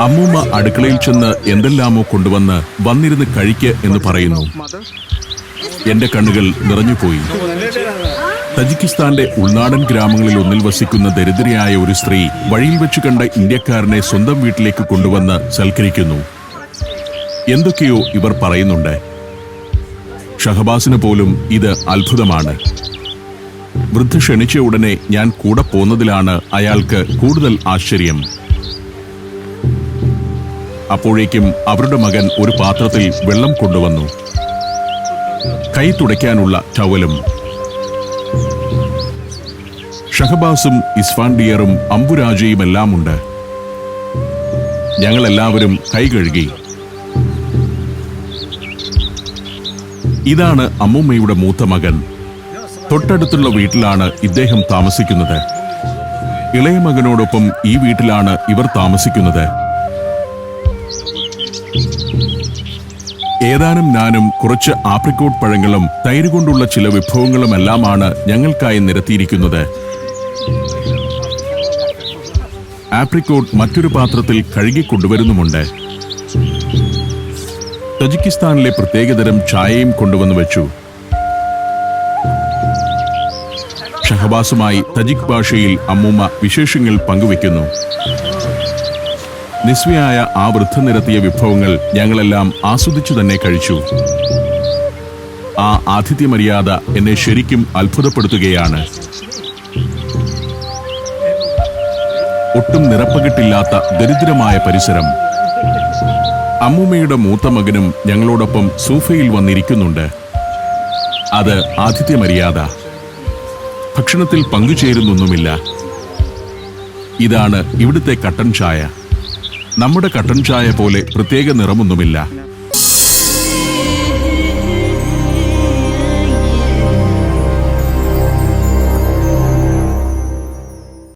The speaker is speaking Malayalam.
അമ്മൂമ്മ അടുക്കളയിൽ ചെന്ന് എന്തെല്ലാമോ കൊണ്ടുവന്ന് വന്നിരുന്ന് കഴിക്ക എന്ന് പറയുന്നു. എന്റെ കണ്ണുകൾ നിറഞ്ഞുപോയി തജിക്കിസ്ഥാന്റെ ഉൾനാടൻ ഗ്രാമങ്ങളിൽ ഒന്നിൽ വസിക്കുന്ന ദരിദ്രയായ ഒരു സ്ത്രീ വഴിയിൽ വെച്ച് കണ്ട ഇന്ത്യക്കാരനെ സ്വന്തം വീട്ടിലേക്ക് കൊണ്ടുവന്ന് സൽക്കരിക്കുന്നു. എന്തൊക്കെയോ ഇവർ പറയുന്നുണ്ട്. ഷഹബാസിന് പോലും ഇത് അത്ഭുതമാണ്. വൃദ്ധ ക്ഷണിച്ച ഉടനെ ഞാൻ കൂടെ പോന്നതിലാണ് അയാൾക്ക് കൂടുതൽ ആശ്ചര്യം. അപ്പോഴേക്കും അവരുടെ മകൻ ഒരു പാത്രത്തിൽ വെള്ളം കൊണ്ടുവന്നു. കൈ തുടയ്ക്കാനുള്ള ടവലും. ഷഹബാസും ഇസ്ഫാൻഡിയറും അമ്പുരാജയും ഉണ്ട് ഞങ്ങളെല്ലാവരും കൈ കഴുകി. ഇതാണ് അമ്മൂമ്മയുടെ മൂത്ത മകൻ. തൊട്ടടുത്തുള്ള വീട്ടിലാണ് ഇദ്ദേഹം താമസിക്കുന്നത്. ഇളയ മകനോടൊപ്പം ഈ വീട്ടിലാണ് ഇവർ താമസിക്കുന്നത്. ഏതാനും നാനും കുറച്ച് ആപ്രിക്കോട്ട് പഴങ്ങളും തൈര് കൊണ്ടുള്ള ചില വിഭവങ്ങളും വിഭവങ്ങളുമെല്ലാമാണ് ഞങ്ങൾക്കായി നിരത്തിയിരിക്കുന്നത്. ആപ്രിക്കോട്ട് മറ്റൊരു പാത്രത്തിൽ കഴുകിക്കൊണ്ടുവരുന്നുമുണ്ട് തജിക്കിസ്ഥാനിലെ പ്രത്യേകതരം ചായയും കൊണ്ടുവന്നു വെച്ചു. ഷഹബാസുമായി തജിക് ഭാഷയിൽ അമ്മൂമ്മ വിശേഷങ്ങൾ പങ്കുവെക്കുന്നു. നിസ്വയായ ആ വൃദ്ധ നിരത്തിയ വിഭവങ്ങൾ ഞങ്ങളെല്ലാം ആസ്വദിച്ചു തന്നെ കഴിച്ചു. ആ ആതിഥ്യ മര്യാദ എന്നെ ശരിക്കും അത്ഭുതപ്പെടുത്തുകയാണ്. ഒട്ടും നിറപ്പകിട്ടില്ലാത്ത ദരിദ്രമായ പരിസരം. അമ്മൂമ്മയുടെ മൂത്ത മകനും ഞങ്ങളോടൊപ്പം സൂഫയിൽ വന്നിരിക്കുന്നുണ്ട്. അത് ആതിഥ്യ മര്യാദ ഭക്ഷണത്തിൽ പങ്കുചേരുന്നൊന്നുമില്ല. ഇതാണ് ഇവിടുത്തെ കട്ടൻ ചായ. നമ്മുടെ കട്ടൻ ചായ പോലെ പ്രത്യേക നിറമൊന്നുമില്ല.